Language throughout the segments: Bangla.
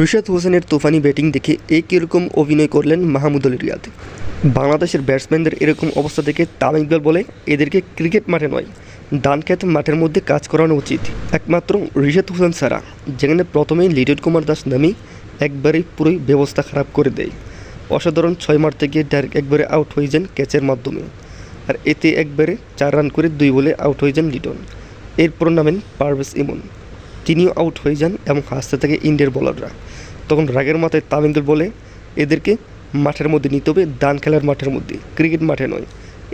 রিশাদ হোসেনের তুফানি ব্যাটিং দেখে এই কীরকম অভিনয় করলেন মাহমুদুল রিয়াদ। বাংলাদেশের ব্যাটসম্যানদের এরকম অবস্থা দেখে তাম ইকবাল বলে, এদেরকে ক্রিকেট মাঠে নয় ডান খেত মাঠের মধ্যে কাজ করানো উচিত। একমাত্র রিশাদ হোসেন ছাড়া, যেখানে প্রথমেই লিটন কুমার দাস নামে একবারেই পুরোই ব্যবস্থা খারাপ করে দেয়। অসাধারণ ছয় মারতে গিয়ে ডাইরেক্ট একবারে আউট হয়ে যান ক্যাচের মাধ্যমে, আর এতে একবারে চার রান করে দুই বলে আউট হয়ে যান লিটন। এরপর নামেন পারভেজ ইমন। তিনিও আউট হয়ে যান এবং হাসতে থাকে ইন্ডিয়ার বোলাররা তখন রাগের মাথায় তামিঙ্গল বলে, এদেরকে মাঠের মধ্যে নিতে হবে, দান খেলার মাঠের মধ্যে ক্রিকেট মাঠে নয়।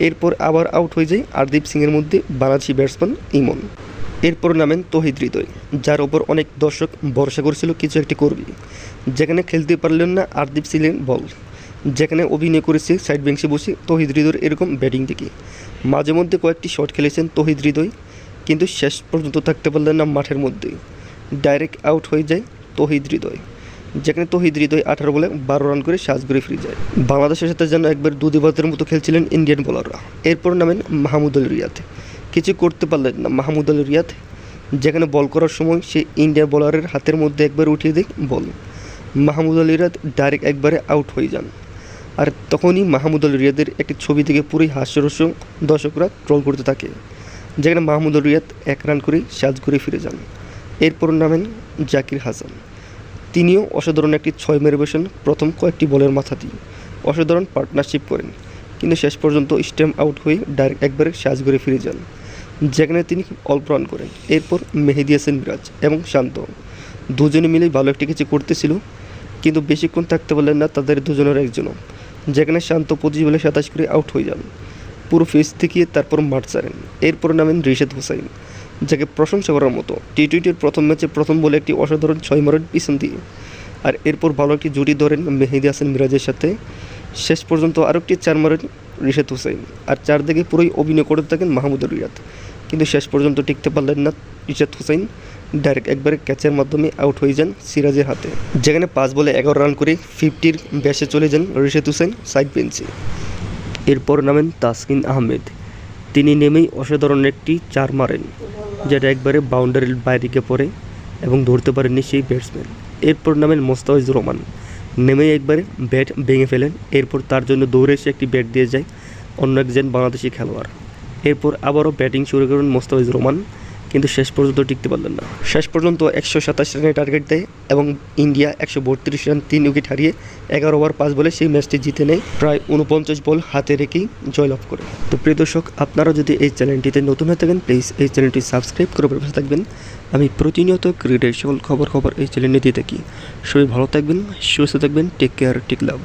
এরপর আবার আউট হয়ে যায় আরদীপ সিংয়ের মধ্যে বাংলাদেশি ব্যাটসম্যান ইমন। এরপর নামেন তহিদ হৃদয়, যার ওপর অনেক দর্শক ভরসা করেছিল কিছু একটি করবি। যেখানে খেলতে পারলেন না আরদীপ সিংয়ের বল। যেখানে অভিনয় করেছে সাইড বেঞ্চে বসে তহিদ হৃদয়ের এরকম ব্যাটিং দেখে। মাঝে মধ্যে কয়েকটি শট খেলেছেন তহিদ হৃদয়। কিন্তু শেষ পর্যন্ত থাকতে পারলেন না মাঠের মধ্যেই। ডাইরেক্ট আউট হয়ে যায় তহিদ হৃদয়। যেখানে তহিদ হৃদয় আঠারো বলে বারো রান করে সাজগুড়ি ফিরে যায়। বাংলাদেশের সাথে যেন একবার দুদিবাতের মতো খেলছিলেন ইন্ডিয়ান বোলাররা। এরপর নামেন মাহমুদুল রিয়াদ। কিছু করতে পারলেন না মাহমুদুল রিয়াদ। যেখানে বল করার সময় সে ইন্ডিয়ান বোলারের হাতের মধ্যে একবার উঠিয়ে দেয় বল। মাহমুদুল রিয়াদ ডাইরেক্ট একবারে আউট হয়ে যান। আর তখনই মাহমুদুল রিয়াদের একটি ছবি থেকে পুরোই হাস্যরস্য দর্শকরা ট্রল করতে থাকে। যেখানে মাহমুদুল রিয়াদ এক রান করে সাজ করে ফিরে যান। এরপর নামেন জাকির হাসান। তিনিও অসাধারণ একটি ছয় মেরে বসেন প্রথম কয়েকটি বলের মাথা দিয়ে অসাধারণ পার্টনারশিপ করেন, কিন্তু শেষ পর্যন্ত স্টেম আউট হয়ে ডাইরেক্ট একবারে সাজ করে ফিরে যান, যেখানে তিনি অল্প রান করেন। এরপর মেহেদি হাসান মিরাজ এবং শান্ত। দুজনে মিলেই ভালো একটি কিছু করতেছিল, কিন্তু বেশিক্ষণ থাকতে পারলেন না তাদের দুজনের একজনও, যেখানে শান্ত পঁচিশ বলে সাতাশ করে আউট হয়ে যান। পুরো ফেস থেকে তারপর মাঠ ছাড়েন। এরপর নামেন রিশাদ হুসাইন, যাকে প্রশংসা করার মতো। টি টোয়েন্টির প্রথম ম্যাচে প্রথম বলে একটি অসাধারণ ছয় মারেন পিছন দিয়ে। আর এরপর ভালো একটি জুটি ধরেন মেহেদি হাসান মিরাজের সাথে। শেষ পর্যন্ত আরও একটি চার মারেন রিশাদ হুসাইন। আর চারদিকে পুরোই অভিনয় করতে থাকেন মাহমুদুর রিয়াদ। কিন্তু শেষ পর্যন্ত টিকতে পারলেন না রিশাদ হুসাইন। ডাইরেক্ট একবারে ক্যাচের মাধ্যমে আউট হয়ে যান সিরাজের হাতে। যেখানে পাঁচ বলে এগারো রান করে ফিফটির ব্যাসে চলে যান রিশাদ হুসাইন সাইড বেঞ্চে। এরপর নামেন তাসকিন আহমেদ। তিনি নেমেই অসাধারণ একটি চার মারেন, যেটা একবারে বাউন্ডারির বাইরে গিয়ে পড়ে এবং ধরতে পারেননি সেই ব্যাটসম্যান এরপর নামেন মোস্তাফিজুর রহমান। নেমেই একবারে ব্যাট ভেঙে ফেলেন। এরপর তার জন্য দৌড়ে এসে একটি ব্যাট দিয়ে যায় অন্য একজন বাংলাদেশি খেলোয়াড়। এরপর আবারও ব্যাটিং শুরু করেন মোস্তাফিজুর রহমান। কিন্তু শেষ পর্যন্ত টিকতে পারলেন না। শেষ পর্যন্ত একশো সাতাশ রানের টার্গেট দেয় এবং ইন্ডিয়া একশো বত্রিশ রান, তিন উইকেট হারিয়ে এগারো ওভার পাঁচ বলে সেই ম্যাচটি জিতে নেয় প্রায় উনপঞ্চাশ বল হাতে রেখেই জয়লাভ করে। তো প্রিয় দর্শক, আপনারা যদি এই চ্যানেলটিতে নতুন হয়ে থাকেন প্লিজ এই চ্যানেলটি সাবস্ক্রাইব করে পাশে থাকবেন। আমি প্রতিনিয়ত ক্রিকেটের সকল খবর খবর এই চ্যানেলে দিয়ে থাকি। সবাই ভালো থাকবেন, সুস্থ থাকবেন টেক কেয়ার টেক লাভ